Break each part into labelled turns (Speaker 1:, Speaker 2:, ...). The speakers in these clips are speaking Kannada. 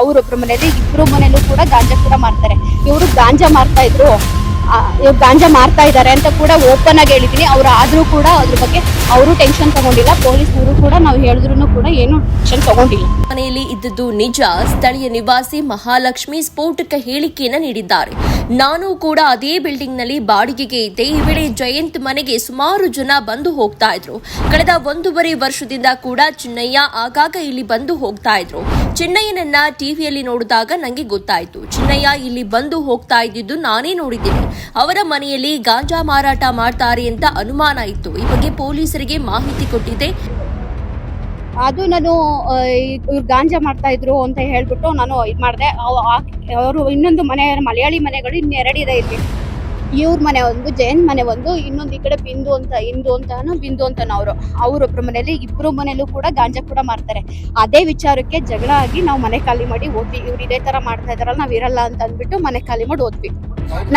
Speaker 1: ಅವ್ರೊಬ್ರ ಮನೇಲಿ ಇಬ್ರು ಮನೇಲೂ ಕೂಡ ಗಾಂಜಾ ಕೂಡ ಮಾರ್ತಾರೆ. ಇವರು ಗಾಂಜಾ ಮಾರ್ತಾ ಇದ್ರು ಗಾಂಜಾ ಮಾರ್ತಾ ಇದ್ದಾರೆ ಅಂತ ಕೂಡ ಓಪನ್ ಆಗಿ ಹೇಳಿದೀನಿ. ಅವ್ರು ಆದ್ರೂ ಕೂಡ ಅದ್ರ ಬಗ್ಗೆ ಅವರು ಟೆನ್ಷನ್ ತಗೊಂಡಿಲ್ಲ. ಪೊಲೀಸ್ನವರು ಕೂಡ ನಾವು ಹೇಳಿದ್ರು ಕೂಡ ಏನು ಟೆನ್ಷನ್ ತಗೊಂಡಿಲ್ಲ.
Speaker 2: ಮನೆಯಲ್ಲಿ ಇದ್ದದ್ದು ನಿಜ. ಸ್ಥಳೀಯ ನಿವಾಸಿ ಮಹಾಲಕ್ಷ್ಮಿ ಸ್ಫೋಟಕ ಹೇಳಿಕೆಯನ್ನ ನೀಡಿದ್ದಾರೆ. ನಾನು ಕೂಡ ಅದೇ ಬಿಲ್ಡಿಂಗ್ನಲ್ಲಿ ಬಾಡಿಗೆಗೆ ಇದ್ದೆ. ಈ ವೇಳೆ ಜಯಂತ್ ಮನೆಗೆ ಸುಮಾರು ಜನ ಬಂದು ಹೋಗ್ತಾ ಇದ್ರು. ಕಳೆದ ಒಂದೂವರೆ ವರ್ಷದಿಂದ ಕೂಡ ಚಿನ್ನಯ್ಯ ಆಗಾಗ ಇಲ್ಲಿ ಬಂದು ಹೋಗ್ತಾ ಇದ್ರು. ಚಿನ್ನಯ್ಯನನ್ನ ಟಿವಿಯಲ್ಲಿ ನೋಡಿದಾಗ ನಂಗೆ ಗೊತ್ತಾಯ್ತು. ಚಿನ್ನಯ್ಯ ಇಲ್ಲಿ ಬಂದು ಹೋಗ್ತಾ ಇದ್ದಿದ್ದು ನಾನೇ ನೋಡಿದ್ದೇನೆ. ಅವರ ಮನೆಯಲ್ಲಿ ಗಾಂಜಾ ಮಾರಾಟ ಮಾಡ್ತಾರೆ ಅಂತ ಅನುಮಾನ ಇತ್ತು. ಈ ಬಗ್ಗೆ ಪೊಲೀಸರಿಗೆ ಮಾಹಿತಿ ಕೊಟ್ಟಿದ್ದೆ.
Speaker 1: ಅದು ನಾನು ಗಾಂಜಾ ಮಾಡ್ತಾ ಇದ್ರು ಅಂತ ಹೇಳ್ಬಿಟ್ಟು ನಾನು ಇದು ಮಾಡಿದೆ. ಅವರು ಇನ್ನೊಂದು ಮನೆ, ಮಲಯಾಳಿ ಮನೆಗಳು ಇನ್ನೆರಡಿದೆ ಇಲ್ಲಿ. ಇವ್ರ ಮನೆ ಒಂದು ಜೈನ್ ಮನೆ ಒಂದು, ಇನ್ನೊಂದು ಈ ಕಡೆ ಬಿಂದು ಅಂತ, ಇಂದು ಅಂತಾನು, ಬಿಂದು ಅಂತಾನು ಅವರು. ಅವ್ರೊಬ್ರ ಮನೇಲಿ ಇಬ್ರು ಮನೇಲೂ ಕೂಡ ಗಾಂಜಾ ಕೂಡ ಮಾರ್ತಾರೆ. ಅದೇ ವಿಚಾರಕ್ಕೆ ಜಗಳ ಆಗಿ ನಾವು ಮನೆ ಖಾಲಿ ಮಾಡಿ ಓದ್ವಿ. ಇವ್ರು ಇದೇ ತರ ಮಾಡ್ತಾ ಇದಾರಲ್ಲ ನಾವ್ ಇರಲ್ಲ ಅಂತ ಅಂದ್ಬಿಟ್ಟು ಮನೆ ಖಾಲಿ ಮಾಡಿ ಓದ್ವಿ.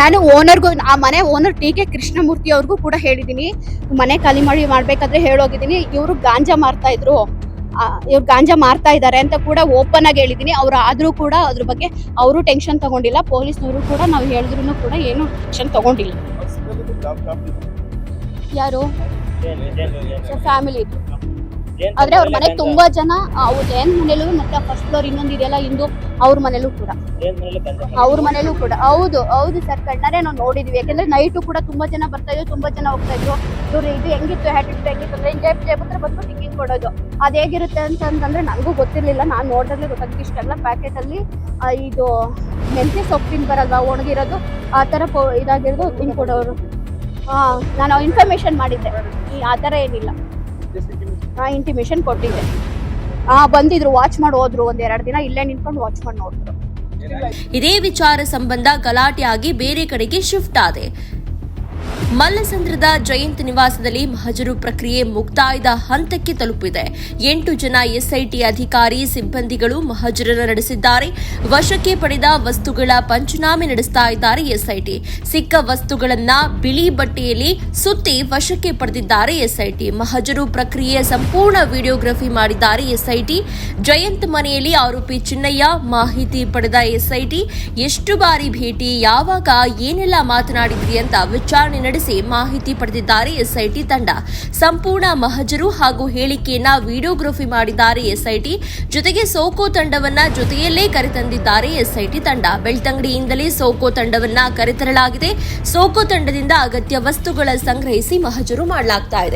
Speaker 1: ನಾನು ಓನರ್ಗೂ, ಆ ಮನೆ ಓನರ್ ಟಿ ಕೆ ಕೃಷ್ಣಮೂರ್ತಿ ಅವ್ರಿಗೂ ಕೂಡ ಹೇಳಿದೀನಿ. ಮನೆ ಖಾಲಿ ಮಾಡಿ ಮಾಡ್ಬೇಕಾದ್ರೆ ಹೇಳೋಗಿದ್ದೀನಿ ಇವರು ಗಾಂಜಾ ಮಾರ್ತಾ ಇದ್ರು. ಇವ್ರು ಗಾಂಜಾ ಮಾರ್ತಾ ಇದ್ದಾರೆ ಅಂತ ಕೂಡ ಓಪನ್ ಆಗಿ ಹೇಳಿದೀನಿ. ಅವ್ರು ಆದರೂ ಕೂಡ ಅದ್ರ ಬಗ್ಗೆ ಅವರು ಟೆನ್ಷನ್ ತಗೊಂಡಿಲ್ಲ. ಪೊಲೀಸ್ನವರು ಕೂಡ ನಾವು ಹೇಳಿದ್ರು ಕೂಡ ಏನು ಟೆನ್ಷನ್ ತಗೊಂಡಿಲ್ಲ. ಯಾರು? ಫ್ಯಾಮಿಲಿ ಆದ್ರೆ ಅವ್ರ ಮನೆ ತುಂಬಾ ಜನ ಅವ್ರ ಜೈನ್ ಮನೇಲೂ ಮತ್ತೆ ಫಸ್ಟ್ ಫ್ಲೋರ್ ಇನ್ನೊಂದು ಇದೆಯಲ್ಲ ಇಂದು ಅವ್ರ ಮನೇಲೂ ಕೂಡ. ಅವ್ರ ಮನೇಲೂ ಕೂಡ. ಹೌದು ಹೌದು ಸರ್ ಕಣ್ಣಾರೆ ನಾವು ನೋಡಿದ್ವಿ. ಯಾಕಂದ್ರೆ ನೈಟು ಕೂಡ ತುಂಬಾ ಜನ ಬರ್ತಾ ಇದ್ರು ತುಂಬಾ ಜನ ಹೋಗ್ತಾ ಇದ್ರು. ಇವ್ರು ಇದು ಹೆಂಗಿತ್ತು ಹ್ಯಾಟಿಟ್ಯೂಡ್ ಹೆಂಗಿತ್ತು ಅಂದ್ರೆ ಜೇಬ್ ಜೇಬ್ ಹತ್ರ ಬಂದು ಟಿಕೆಟ್ ಕೊಡೋದು. ಅದ್ ಹೇಗಿರುತ್ತೆ ಅಂತ ಅಂತಂದ್ರೆ ನನಗೂ ಗೊತ್ತಿರ್ಲಿಲ್ಲ. ನಾನು ನೋಡಿದ್ರೆ ಗೊತ್ತಾಗ್ತಿ ಇಷ್ಟೆಲ್ಲ ಪ್ಯಾಕೆಟ್ ಅಲ್ಲಿ ಇದು ಮೆಂತ್ಯ ಸೊಪ್ಪಿನ ಬರಲ್ವಾ ಒಣಗಿರೋದು ಆ ತರ ಪೊ- ಇದಾಗಿರೋದು ಕೊಡೋರು ಹಾ ನಾನು ಇನ್ಫಾರ್ಮೇಶನ್ ಮಾಡಿದ್ದೆ. ಆ ಥರ ಏನಿಲ್ಲ. ಹಾ ಇಂಟಿಮೇಶನ್ ಕೊಟ್ಟಿದ್ದೆ ಆ ಬಂದಿದ್ರು ವಾಚ್ ಮಾಡಿ ಹೋದ್ರು ಒಂದ್ ಎರಡು ದಿನ ಇಲ್ಲೇ ನಿಂತ್ಕೊಂಡು ವಾಚ್ ಮಾಡಿ ನೋಡಿದ್ರು.
Speaker 2: ಇದೇ ವಿಚಾರ ಸಂಬಂಧ ಗಲಾಟೆ ಆಗಿ ಬೇರೆ ಕಡೆಗೆ ಶಿಫ್ಟ್ ಆದೆ. ಮಲ್ಲಸಂದ್ರದ ಜಯಂತ್ ನಿವಾಸದಲ್ಲಿ ಮಹಜರು ಪ್ರಕ್ರಿಯೆ ಮುಕ್ತಾಯದ ಹಂತಕ್ಕೆ ತಲುಪಿದೆ. ಎಂಟು ಜನ ಎಸ್ಐಟಿ ಅಧಿಕಾರಿ, ಸಿಬ್ಬಂದಿಗಳು ಮಹಜರನ್ನು ನಡೆಸಿದ್ದಾರೆ. ವಶಕ್ಕೆ ಪಡೆದ ವಸ್ತುಗಳ ಪಂಚನಾಮೆ ನಡೆಸ್ತಾ ಇದ್ದಾರೆ ಎಸ್ಐಟಿ. ಸಿಕ್ಕ ವಸ್ತುಗಳನ್ನ ಬಿಳಿ ಬಟ್ಟೆಯಲ್ಲಿ ಸುತ್ತಿ ವಶಕ್ಕೆ ಪಡೆದಿದ್ದಾರೆ ಎಸ್ಐಟಿ. ಮಹಜರು ಪ್ರಕ್ರಿಯೆ ಸಂಪೂರ್ಣ ವಿಡಿಯೋಗ್ರಫಿ ಮಾಡಿದ್ದಾರೆ ಎಸ್ಐಟಿ. ಜಯಂತ್ ಮನೆಯಲ್ಲಿ ಆರೋಪಿ ಚಿನ್ನಯ್ಯ ಮಾಹಿತಿ ಪಡೆದ ಎಸ್ಐಟಿ. ಎಷ್ಟು ಬಾರಿ ಭೇಟಿ, ಯಾವಾಗ, ಏನೆಲ್ಲ ಮಾತನಾಡಿದ್ರಿ ಅಂತ ವಿಚಾರಣೆ ನಡೆಸಿ ಮಾಹಿತಿ ಪಡೆದಿದ್ದಾರೆ. ಎಸ್ಐಟಿ ತಂಡ ಸಂಪೂರ್ಣ ಮಹಜರು ಹಾಗೂ ಹೇಳಿಕೆಯನ್ನ ವಿಡಿಯೋಗ್ರಫಿ ಮಾಡಿದ್ದಾರೆ. ಎಸ್ಐಟಿ ಜೊತೆಗೆ ಸೋಕೋ ತಂಡವನ್ನ ಜೊತೆಯಲ್ಲೇ ಕರೆತಂದಿದ್ದಾರೆ. ಎಸ್ಐಟಿ ತಂಡ ಬೆಳ್ತಂಗಡಿಯಿಂದಲೇ ಸೋಕೋ ತಂಡವನ್ನ ಕರೆತರಲಾಗಿದೆ. ಸೋಕೋ ತಂಡದಿಂದ ಅಗತ್ಯ ವಸ್ತುಗಳ ಸಂಗ್ರಹಿಸಿ ಮಹಜರು ಮಾಡಲಾಗ್ತಾ ಇದೆ.